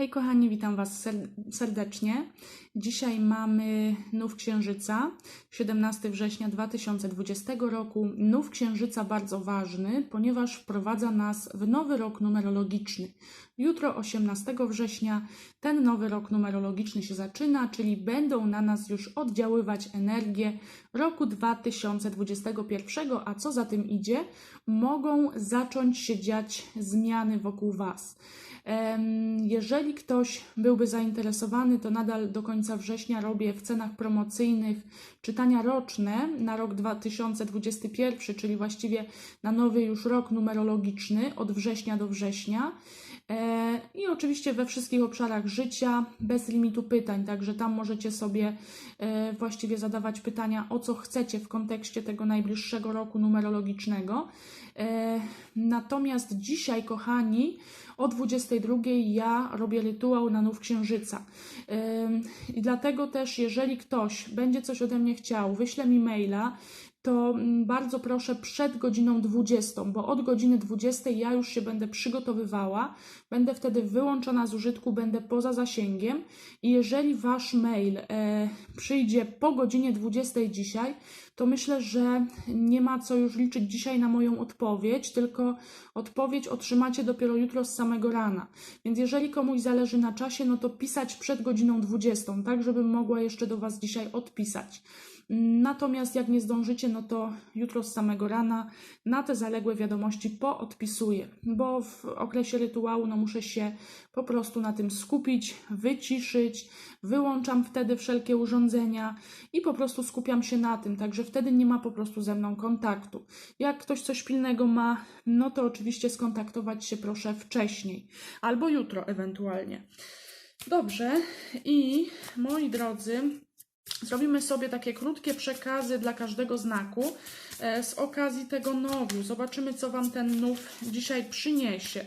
Hej kochani, witam Was ser- serdecznie. Dzisiaj mamy Nów Księżyca, 17 września 2020 roku. Nów Księżyca bardzo ważny, ponieważ wprowadza nas w nowy rok numerologiczny. Jutro, 18 września, ten nowy rok numerologiczny się zaczyna, czyli będą na nas już oddziaływać energie roku 2021, a co za tym idzie, mogą zacząć się dziać zmiany wokół Was. Jeżeli ktoś byłby zainteresowany, to nadal do końca września robię w cenach promocyjnych czytania roczne na rok 2021, czyli właściwie na nowy już rok numerologiczny od września do września. E, I oczywiście we wszystkich obszarach życia, bez limitu pytań, także tam możecie sobie e, właściwie zadawać pytania, o co chcecie w kontekście tego najbliższego roku numerologicznego. E, Natomiast dzisiaj, kochani, o 22 ja robię rytuał na nów księżyca. I dlatego też, jeżeli ktoś będzie coś ode mnie chciał, wyśle mi maila, to mm, bardzo proszę przed godziną 20, bo od godziny 20 ja już się będę przygotowywała, będę wtedy wyłączona z użytku, będę poza zasięgiem i jeżeli wasz mail e, przyjdzie po godzinie 20 dzisiaj, to myślę, że nie ma co już liczyć dzisiaj na moją odpowiedź, tylko odpowiedź otrzymacie dopiero jutro z samego rana. Więc jeżeli komuś zależy na czasie, no to pisać przed godziną 20, tak żebym mogła jeszcze do Was dzisiaj odpisać. Natomiast jak nie zdążycie, no to jutro z samego rana na te zaległe wiadomości poodpisuję, bo w okresie rytuału no muszę się po prostu na tym skupić, wyciszyć, wyłączam wtedy wszelkie urządzenia i po prostu skupiam się na tym, także wtedy nie ma po prostu ze mną kontaktu. Jak ktoś coś pilnego ma, no to oczywiście skontaktować się proszę wcześniej albo jutro ewentualnie. Dobrze, i moi drodzy, Zrobimy sobie takie krótkie przekazy dla każdego znaku e, z okazji tego nowiu. Zobaczymy, co Wam ten nów dzisiaj przyniesie.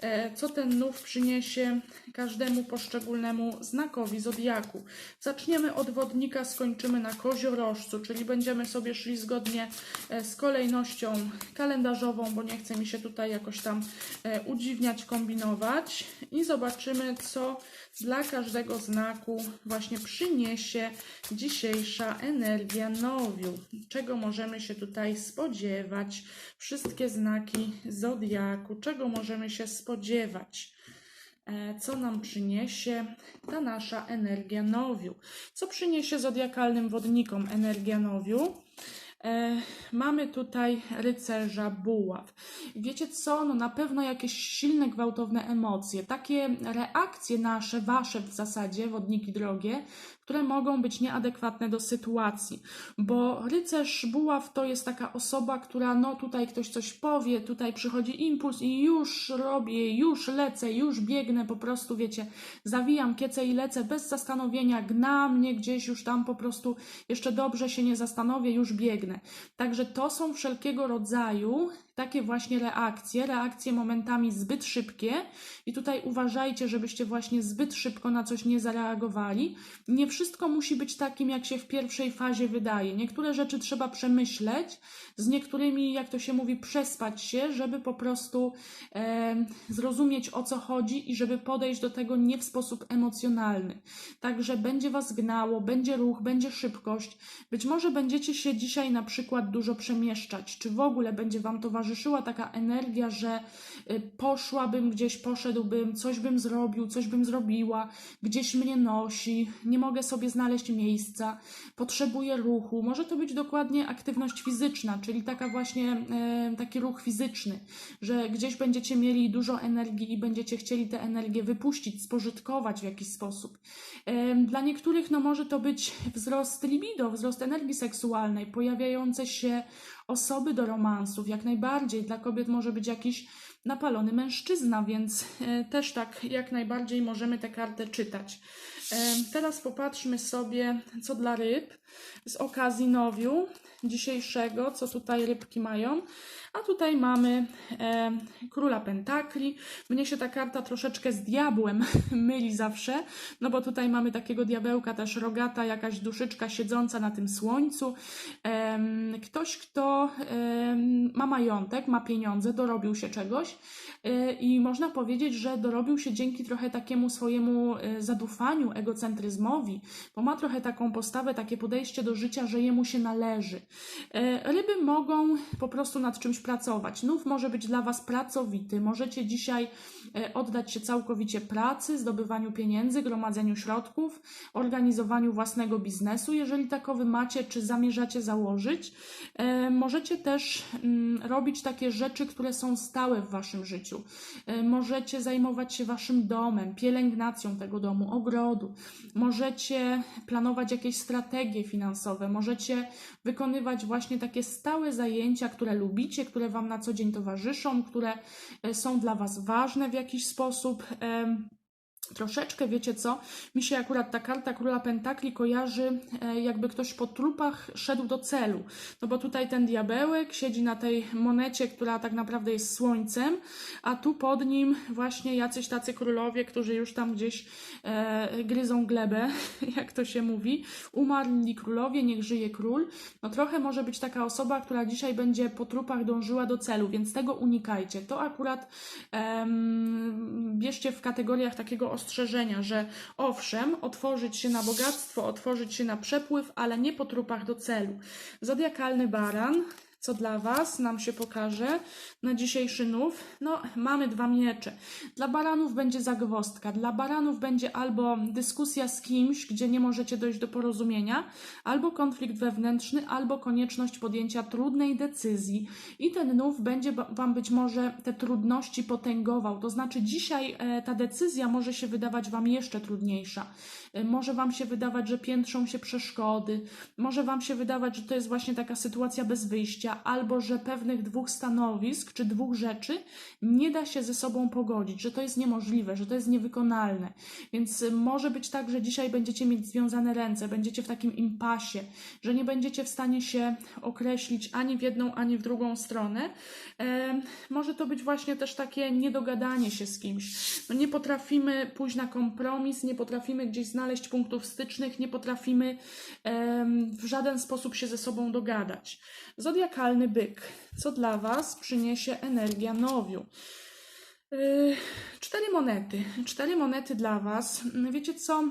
E, Co ten nów przyniesie każdemu poszczególnemu znakowi zodiaku. Zaczniemy od wodnika, skończymy na koziorożcu, czyli będziemy sobie szli zgodnie e, z kolejnością kalendarzową, bo nie chce mi się tutaj jakoś tam e, udziwniać, kombinować. I zobaczymy, co dla każdego znaku właśnie przyniesie dzisiejsza energia nowiu. Czego możemy się tutaj spodziewać? Wszystkie znaki zodiaku, czego możemy się spodziewać? E, Co nam przyniesie ta nasza energia nowiu? Co przyniesie zodiakalnym wodnikom energia nowiu? E, mamy tutaj rycerza buław. Wiecie co? No na pewno jakieś silne, gwałtowne emocje, takie reakcje nasze, wasze w zasadzie, wodniki drogie, które mogą być nieadekwatne do sytuacji, bo rycerz buław to jest taka osoba, która no tutaj ktoś coś powie, tutaj przychodzi impuls i już robię, już lecę, już biegnę, po prostu wiecie, zawijam kiece i lecę bez zastanowienia, gna mnie gdzieś już tam po prostu jeszcze dobrze się nie zastanowię, już biegnę. Także to są wszelkiego rodzaju takie właśnie reakcje, reakcje momentami zbyt szybkie i tutaj uważajcie, żebyście właśnie zbyt szybko na coś nie zareagowali. Nie wszystko musi być takim, jak się w pierwszej fazie wydaje. Niektóre rzeczy trzeba przemyśleć, z niektórymi, jak to się mówi, przespać się, żeby po prostu e, zrozumieć o co chodzi i żeby podejść do tego nie w sposób emocjonalny. Także będzie was gnało, będzie ruch, będzie szybkość. Być może będziecie się dzisiaj na przykład dużo przemieszczać, czy w ogóle będzie wam towarzyszyła taka energia, że y, poszłabym gdzieś, poszedłbym, coś bym zrobił, coś bym zrobiła, gdzieś mnie nosi, nie mogę sobie znaleźć miejsca, potrzebuję ruchu. Może to być dokładnie aktywność fizyczna, czyli taka właśnie e, taki ruch fizyczny, że gdzieś będziecie mieli dużo energii i będziecie chcieli tę energię wypuścić, spożytkować w jakiś sposób. E, Dla niektórych no może to być wzrost libido, wzrost energii seksualnej, pojawiające się osoby do romansów, jak najbardziej. Dla kobiet może być jakiś napalony mężczyzna, więc e, też tak jak najbardziej możemy tę kartę czytać. E, Teraz popatrzmy sobie, co dla ryb z okazji nowiu. Dzisiejszego, co tutaj rybki mają. A tutaj mamy e, króla pentakli. Mnie się ta karta troszeczkę z diabłem myli zawsze, no bo tutaj mamy takiego diabełka też rogata, jakaś duszyczka siedząca na tym słońcu. Em, ktoś, kto em, ma majątek, ma pieniądze, dorobił się czegoś e, i można powiedzieć, że dorobił się dzięki trochę takiemu swojemu e, zadufaniu, egocentryzmowi, bo ma trochę taką postawę, takie podejście do życia, że jemu się należy. E, Ryby mogą po prostu nad czymś pracować. Nów może być dla Was pracowity. Możecie dzisiaj e, oddać się całkowicie pracy, zdobywaniu pieniędzy, gromadzeniu środków, organizowaniu własnego biznesu, jeżeli takowy macie, czy zamierzacie założyć. E, Możecie też mm, robić takie rzeczy, które są stałe w Waszym życiu. Możecie zajmować się Waszym domem, pielęgnacją tego domu, ogrodu. Możecie planować jakieś strategie finansowe, możecie wykonywać właśnie takie stałe zajęcia, które lubicie, które Wam na co dzień towarzyszą, które e, są dla Was ważne w jakiś sposób. Troszeczkę, wiecie co, mi się akurat ta karta Króla Pentakli kojarzy, e, jakby ktoś po trupach szedł do celu. No bo tutaj ten diabełek siedzi na tej monecie, która tak naprawdę jest słońcem, a tu pod nim właśnie jacyś tacy królowie, którzy już tam gdzieś e, gryzą glebę, jak to się mówi. Umarli królowie, niech żyje król. No trochę może być taka osoba, która dzisiaj będzie po trupach dążyła do celu, więc tego unikajcie. To akurat em, bierzcie w kategoriach takiego ostrzeżenia, że owszem, otworzyć się na bogactwo, otworzyć się na przepływ, ale nie po trupach do celu. Zodiakalny baran, co dla Was nam się pokaże na dzisiejszy nów? No, mamy dwa miecze. Dla baranów będzie zagwozdka. Dla baranów będzie albo dyskusja z kimś, gdzie nie możecie dojść do porozumienia, albo konflikt wewnętrzny, albo konieczność podjęcia trudnej decyzji. I ten nów będzie Wam być może te trudności potęgował. To znaczy, dzisiaj e, ta decyzja może się wydawać Wam jeszcze trudniejsza. E, Może Wam się wydawać, że piętrzą się przeszkody, może Wam się wydawać, że to jest właśnie taka sytuacja bez wyjścia, albo że pewnych dwóch stanowisk czy dwóch rzeczy nie da się ze sobą pogodzić, że to jest niemożliwe, że to jest niewykonalne. Więc y, może być tak, że dzisiaj będziecie mieć związane ręce, będziecie w takim impasie, że nie będziecie w stanie się określić ani w jedną, ani w drugą stronę. Może to być właśnie też takie niedogadanie się z kimś. No nie potrafimy pójść na kompromis, nie potrafimy gdzieś znaleźć punktów stycznych, nie potrafimy w żaden sposób się ze sobą dogadać. Zodiakalny byk. Co dla Was przyniesie energia nowiu? Yy, cztery monety. Cztery monety dla Was. Wiecie co?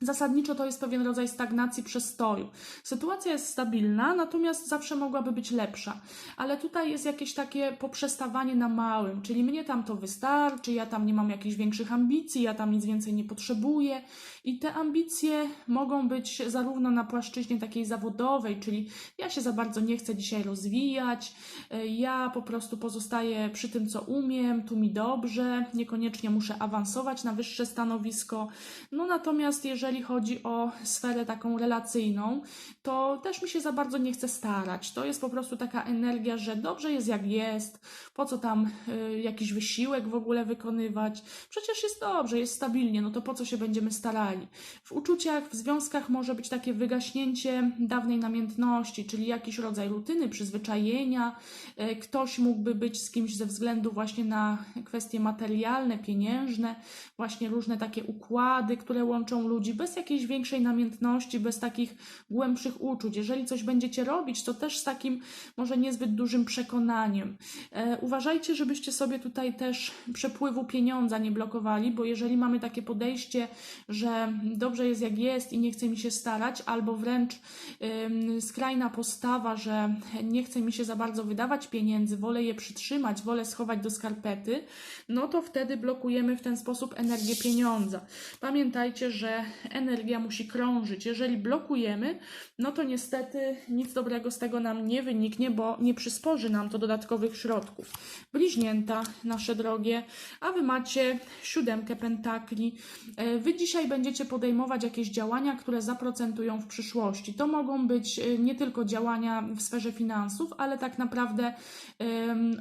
Zasadniczo to jest pewien rodzaj stagnacji, przestoju. Sytuacja jest stabilna, natomiast zawsze mogłaby być lepsza. Ale tutaj jest jakieś takie poprzestawanie na małym, czyli mnie tam to wystarczy, ja tam nie mam jakichś większych ambicji, ja tam nic więcej nie potrzebuję. I te ambicje mogą być zarówno na płaszczyźnie takiej zawodowej, czyli ja się za bardzo nie chcę dzisiaj rozwijać, y, ja po prostu pozostaję przy tym, co umiem, tu mi dobrze, niekoniecznie muszę awansować na wyższe stanowisko. No natomiast jeżeli chodzi o sferę taką relacyjną, to też mi się za bardzo nie chce starać. To jest po prostu taka energia, że dobrze jest jak jest, po co tam y, jakiś wysiłek w ogóle wykonywać. Przecież jest dobrze, jest stabilnie, no to po co się będziemy starali? W uczuciach, w związkach może być takie wygaśnięcie dawnej namiętności, czyli jakiś rodzaj rutyny, przyzwyczajenia. Y, Ktoś mógłby być z kimś ze względu właśnie na kwestie materialne, pieniężne, właśnie różne takie układy, które łączą ludzi, bez jakiejś większej namiętności, bez takich głębszych uczuć. Jeżeli coś będziecie robić, to też z takim może niezbyt dużym przekonaniem. E, uważajcie, żebyście sobie tutaj też przepływu pieniądza nie blokowali, bo jeżeli mamy takie podejście, że dobrze jest jak jest i nie chce mi się starać, albo wręcz skrajna postawa, że nie chce mi się za bardzo wydawać pieniędzy, wolę je przytrzymać, wolę schować do skarpety, no to wtedy blokujemy w ten sposób energię pieniądza. Pamiętajcie, że energia musi krążyć. Jeżeli blokujemy, no to niestety nic dobrego z tego nam nie wyniknie, bo nie przysporzy nam to dodatkowych środków. Bliźnięta, nasze drogie, a wy macie siódemkę pentakli. E, Wy dzisiaj będziecie podejmować jakieś działania, które zaprocentują w przyszłości. To mogą być e, nie tylko działania w sferze finansów, ale tak naprawdę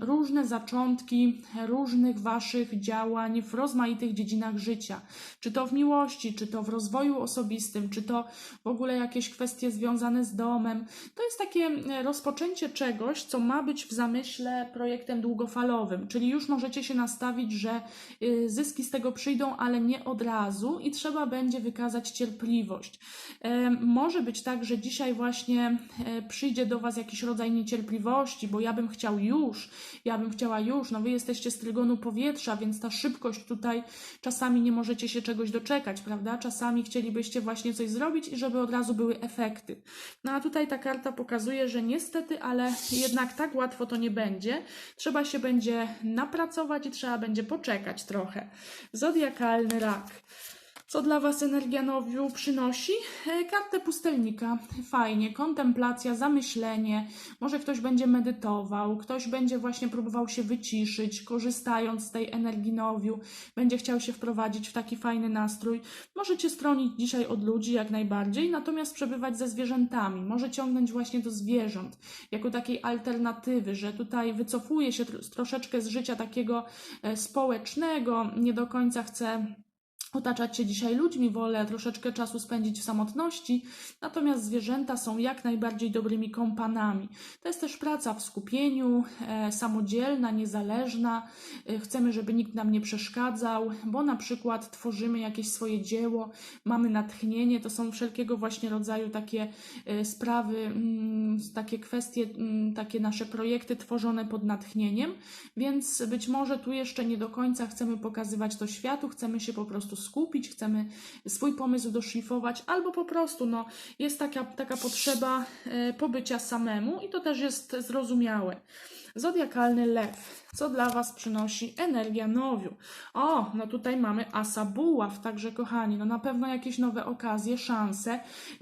różne zaczątki różnych waszych działań w rozmaitych dziedzinach życia. Czy to w miłości, czy to w rozwoju rozwoju osobistym, czy to w ogóle jakieś kwestie związane z domem. To jest takie e, rozpoczęcie czegoś, co ma być w zamyśle projektem długofalowym, czyli już możecie się nastawić, że y, zyski z tego przyjdą, ale nie od razu i trzeba będzie wykazać cierpliwość. E, Może być tak, że dzisiaj właśnie e, przyjdzie do Was jakiś rodzaj niecierpliwości, bo ja bym chciał już, ja bym chciała już, no Wy jesteście z trygonu powietrza, więc ta szybkość tutaj czasami nie możecie się czegoś doczekać, prawda? Czasami chcielibyście właśnie coś zrobić i żeby od razu były efekty. No a tutaj ta karta pokazuje, że niestety, ale jednak tak łatwo to nie będzie. Trzeba się będzie napracować i trzeba będzie poczekać trochę. Zodiakalny rak. Co dla Was energia nowiu przynosi? E, Kartę pustelnika. Fajnie. Kontemplacja, zamyślenie. Może ktoś będzie medytował, ktoś będzie właśnie próbował się wyciszyć, korzystając z tej energii nowiu. Będzie chciał się wprowadzić w taki fajny nastrój. Możecie stronić dzisiaj od ludzi jak najbardziej, natomiast przebywać ze zwierzętami. Może ciągnąć właśnie do zwierząt, jako takiej alternatywy, że tutaj wycofuje się tro- troszeczkę z życia takiego e, społecznego, nie do końca chce otaczać się dzisiaj ludźmi, wolę troszeczkę czasu spędzić w samotności, natomiast zwierzęta są jak najbardziej dobrymi kompanami. To jest też praca w skupieniu, e, samodzielna, niezależna. E, chcemy, żeby nikt nam nie przeszkadzał, bo na przykład tworzymy jakieś swoje dzieło, mamy natchnienie, to są wszelkiego właśnie rodzaju takie e, sprawy, mm, takie kwestie, mm, takie nasze projekty tworzone pod natchnieniem, więc być może tu jeszcze nie do końca chcemy pokazywać to światu, chcemy się po prostu skupić, chcemy swój pomysł doszlifować, albo po prostu no, jest taka, taka potrzeba e, pobycia samemu i to też jest zrozumiałe. Zodiakalny lew. Co dla Was przynosi energia nowiu? O, no tutaj mamy asa buław, także kochani, no na pewno jakieś nowe okazje, szanse,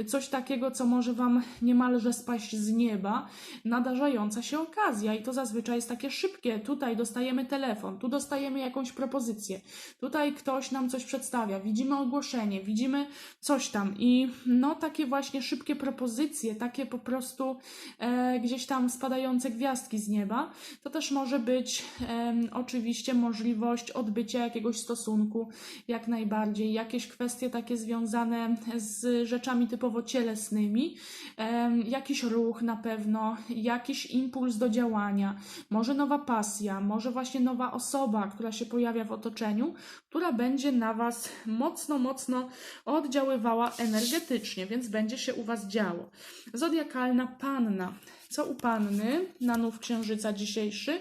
coś takiego, co może Wam niemalże spaść z nieba, nadarzająca się okazja i to zazwyczaj jest takie szybkie. Tutaj dostajemy telefon, tu dostajemy jakąś propozycję, tutaj ktoś nam coś przedstawia, widzimy ogłoszenie, widzimy coś tam i no takie właśnie szybkie propozycje, takie po prostu e, gdzieś tam spadające gwiazdki z nieba, to też może być em, oczywiście możliwość odbycia jakiegoś stosunku, jak najbardziej, jakieś kwestie takie związane z rzeczami typowo cielesnymi, em, jakiś ruch na pewno, jakiś impuls do działania, może nowa pasja, może właśnie nowa osoba, która się pojawia w otoczeniu, która będzie na Was mocno, mocno oddziaływała energetycznie, więc będzie się u Was działo. Zodiakalna panna. Co u panny na nów księżyca dzisiejszy?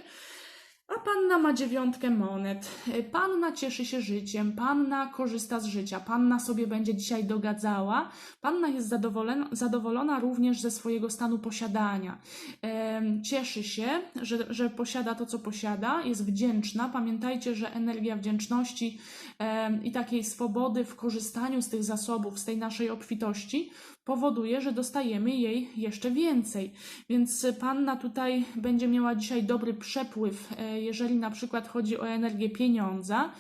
A panna ma dziewiątkę monet. Panna cieszy się życiem, panna korzysta z życia, panna sobie będzie dzisiaj dogadzała, panna jest zadowolona, zadowolona również ze swojego stanu posiadania. Cieszy się, że, że posiada to, co posiada, jest wdzięczna. Pamiętajcie, że energia wdzięczności i takiej swobody w korzystaniu z tych zasobów, z tej naszej obfitości, powoduje, że dostajemy jej jeszcze więcej. Więc panna tutaj będzie miała dzisiaj dobry przepływ, e, jeżeli na przykład chodzi o energię pieniądza.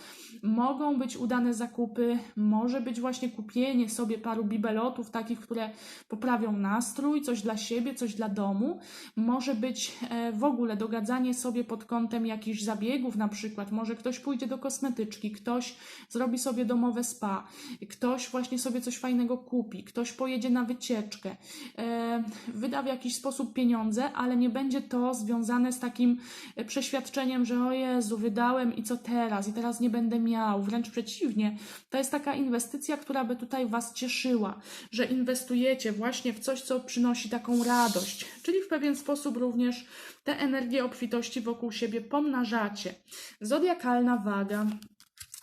Mogą być udane zakupy, może być właśnie kupienie sobie paru bibelotów, takich, które poprawią nastrój, coś dla siebie, coś dla domu. Może być e, w ogóle dogadzanie sobie pod kątem jakichś zabiegów, na przykład. Może ktoś pójdzie do kosmetyczki, ktoś zrobi sobie domowe spa, ktoś właśnie sobie coś fajnego kupi, ktoś pojedzie na wycieczkę, e, wyda w jakiś sposób pieniądze, ale nie będzie to związane z takim e, przeświadczeniem, że o Jezu, wydałem i co teraz? I teraz nie będę miał. Wręcz przeciwnie. To jest taka inwestycja, która by tutaj Was cieszyła, że inwestujecie właśnie w coś, co przynosi taką radość, czyli w pewien sposób również te energię obfitości wokół siebie pomnażacie. Zodiakalna waga.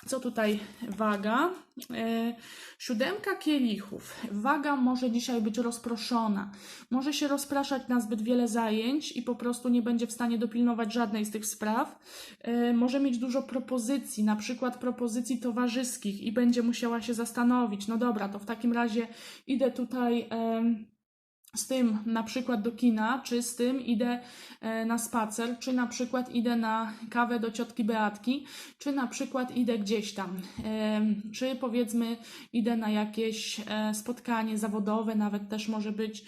Co tutaj waga? E, siódemka kielichów. Waga może dzisiaj być rozproszona. Może się rozpraszać na zbyt wiele zajęć i po prostu nie będzie w stanie dopilnować żadnej z tych spraw. E, może mieć dużo propozycji, na przykład propozycji towarzyskich i będzie musiała się zastanowić. No dobra, to w takim razie idę tutaj. Z tym na przykład do kina, czy z tym idę e, na spacer, czy na przykład idę na kawę do ciotki Beatki, czy na przykład idę gdzieś tam, Em, czy powiedzmy idę na jakieś e, spotkanie zawodowe, nawet też może być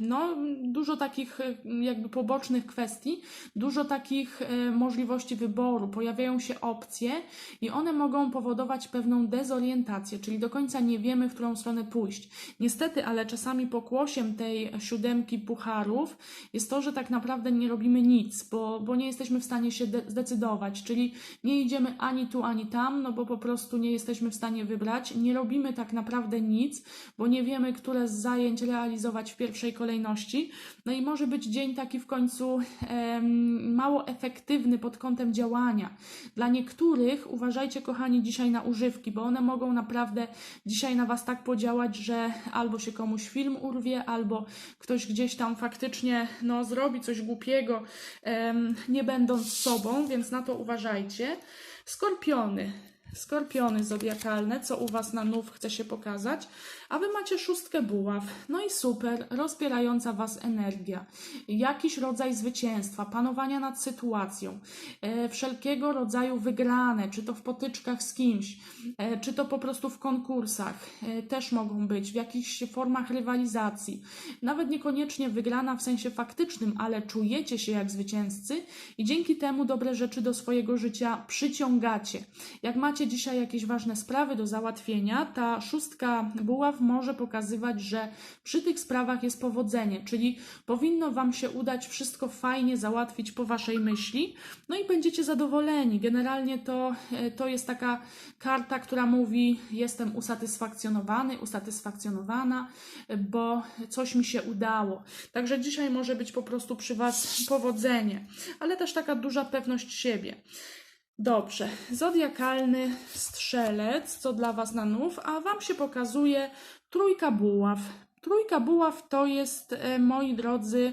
no, dużo takich e, jakby pobocznych kwestii, dużo takich e, możliwości wyboru, pojawiają się opcje i one mogą powodować pewną dezorientację, czyli do końca nie wiemy, w którą stronę pójść. Niestety, ale czasami pokłosiem tej siódemki pucharów jest to, że tak naprawdę nie robimy nic, bo, bo nie jesteśmy w stanie się de- zdecydować, czyli nie idziemy ani tu, ani tam, no bo po prostu nie jesteśmy w stanie wybrać, nie robimy tak naprawdę nic, bo nie wiemy, które z zajęć realizować w pierwszej kolejności. No i może być dzień taki w końcu em, mało efektywny pod kątem działania. Dla niektórych uważajcie, kochani, dzisiaj na używki, bo one mogą naprawdę dzisiaj na Was tak podziałać, że albo się komuś film urwie, albo ktoś gdzieś tam faktycznie no, zrobi coś głupiego, nie będąc sobą, więc na to uważajcie. Skorpiony. Skorpiony zodiakalne, co u Was na nów chce się pokazać, a Wy macie szóstkę buław. No i super, rozpierająca Was energia, jakiś rodzaj zwycięstwa, panowania nad sytuacją, e, wszelkiego rodzaju wygrane, czy to w potyczkach z kimś, e, czy to po prostu w konkursach, e, też mogą być, w jakichś formach rywalizacji. Nawet niekoniecznie wygrana w sensie faktycznym, ale czujecie się jak zwycięzcy i dzięki temu dobre rzeczy do swojego życia przyciągacie. Jak macie dzisiaj jakieś ważne sprawy do załatwienia, ta szóstka buław może pokazywać, że przy tych sprawach jest powodzenie, czyli powinno Wam się udać wszystko fajnie załatwić po Waszej myśli, no i będziecie zadowoleni. Generalnie to, e, to jest taka karta, która mówi: Jestem usatysfakcjonowany, usatysfakcjonowana, bo coś mi się udało. Także dzisiaj może być po prostu przy Was powodzenie, ale też taka duża pewność siebie. Dobrze, zodiakalny strzelec, co dla Was na nów, a Wam się pokazuje trójka buław. Trójka buław to jest, e, moi drodzy,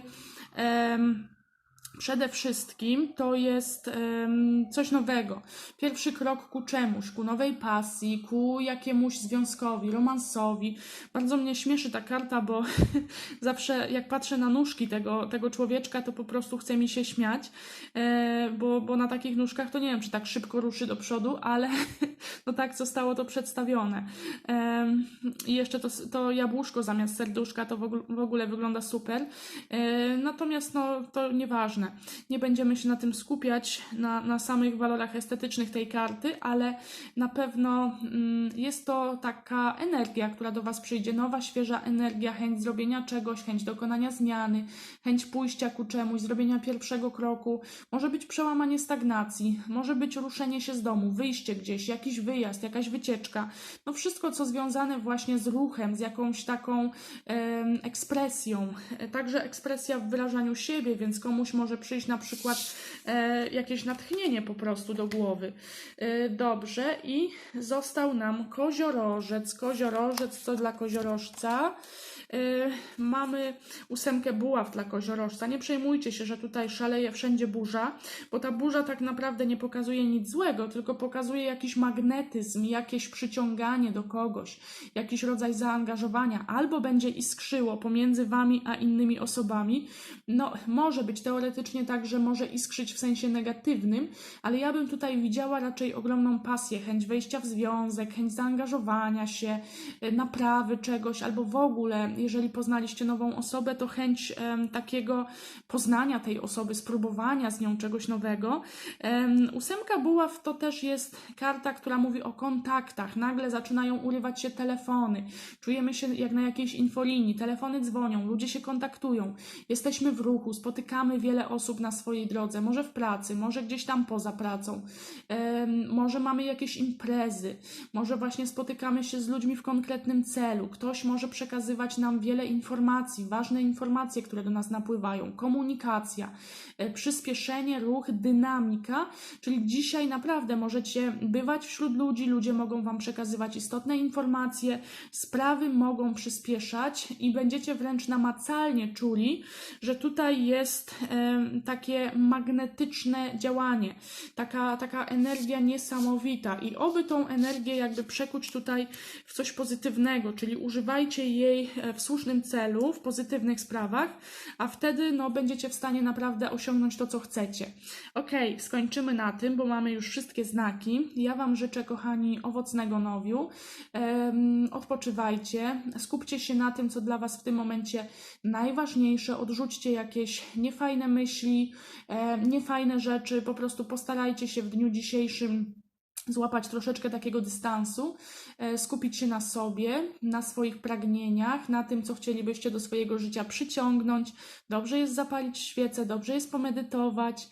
Przede wszystkim to jest em, coś nowego. Pierwszy krok ku czemuś, ku nowej pasji, ku jakiemuś związkowi, romansowi. Bardzo mnie śmieszy ta karta, bo zawsze jak patrzę na nóżki tego, tego człowieczka, to po prostu chce mi się śmiać, e, bo, bo na takich nóżkach to nie wiem, czy tak szybko ruszy do przodu, ale no tak zostało to przedstawione. Em, I jeszcze to, to jabłuszko zamiast serduszka to w ogóle, w ogóle wygląda super. E, Natomiast no, to nieważne. Nie będziemy się na tym skupiać, na, na samych walorach estetycznych tej karty, ale na pewno mm, jest to taka energia, która do Was przyjdzie, nowa, świeża energia, chęć zrobienia czegoś, chęć dokonania zmiany, chęć pójścia ku czemuś, zrobienia pierwszego kroku. Może być przełamanie stagnacji, może być ruszenie się z domu, wyjście gdzieś, jakiś wyjazd, jakaś wycieczka. No wszystko, co związane właśnie z ruchem, z jakąś taką em, ekspresją. E, Także ekspresja w wyrażaniu siebie, więc komuś może przyjść na przykład e, jakieś natchnienie po prostu do głowy. E, dobrze, i został nam koziorożec. Koziorożec, co dla koziorożca? E, mamy ósemkę buław dla koziorożca. Nie przejmujcie się, że tutaj szaleje wszędzie burza, bo ta burza tak naprawdę nie pokazuje nic złego, tylko pokazuje jakiś magnetyzm, jakieś przyciąganie do kogoś, jakiś rodzaj zaangażowania, albo będzie iskrzyło pomiędzy wami a innymi osobami. No, może być teoretycznie tak, że może iskrzyć w sensie negatywnym, ale ja bym tutaj widziała raczej ogromną pasję, chęć wejścia w związek, chęć zaangażowania się, e, naprawy czegoś, albo w ogóle, jeżeli poznaliście nową osobę, to chęć takiego poznania tej osoby, spróbowania z nią czegoś nowego. Em, ósemka buław to też jest karta, która mówi o kontaktach. Nagle zaczynają urywać się telefony. Czujemy się jak na jakiejś infolinii. Telefony dzwonią, ludzie się kontaktują. Jesteśmy w ruchu, spotykamy wiele osób na swojej drodze. Może w pracy, może gdzieś tam poza pracą. Może mamy jakieś imprezy. Może właśnie spotykamy się z ludźmi w konkretnym celu. Ktoś może przekazywać nam wiele informacji, ważne informacje, które do nas napływają. Komunikacja, e, przyspieszenie, ruch, dynamika. Czyli dzisiaj naprawdę możecie bywać wśród ludzi, ludzie mogą Wam przekazywać istotne informacje, sprawy mogą przyspieszać i będziecie wręcz namacalnie czuli, że tutaj jest takie magnetyczne działanie, taka, taka energia niesamowita i oby tą energię jakby przekuć tutaj w coś pozytywnego, czyli używajcie jej e, w słusznym celu, w pozytywnych sprawach, a wtedy no, będziecie w stanie naprawdę osiągnąć to, co chcecie. Ok, skończymy na tym, bo mamy już wszystkie znaki. Ja Wam życzę, kochani, owocnego nowiu. Em, odpoczywajcie, skupcie się na tym, co dla Was w tym momencie najważniejsze. Odrzućcie jakieś niefajne myśli, e, niefajne rzeczy. Po prostu postarajcie się w dniu dzisiejszym złapać troszeczkę takiego dystansu, e, skupić się na sobie, na swoich pragnieniach, na tym, co chcielibyście do swojego życia przyciągnąć. Dobrze jest zapalić świecę, dobrze jest pomedytować.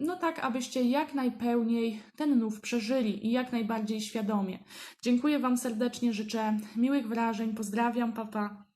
No tak, abyście jak najpełniej ten nów przeżyli i jak najbardziej świadomie. Dziękuję Wam serdecznie, życzę miłych wrażeń, pozdrawiam, papa. Pa.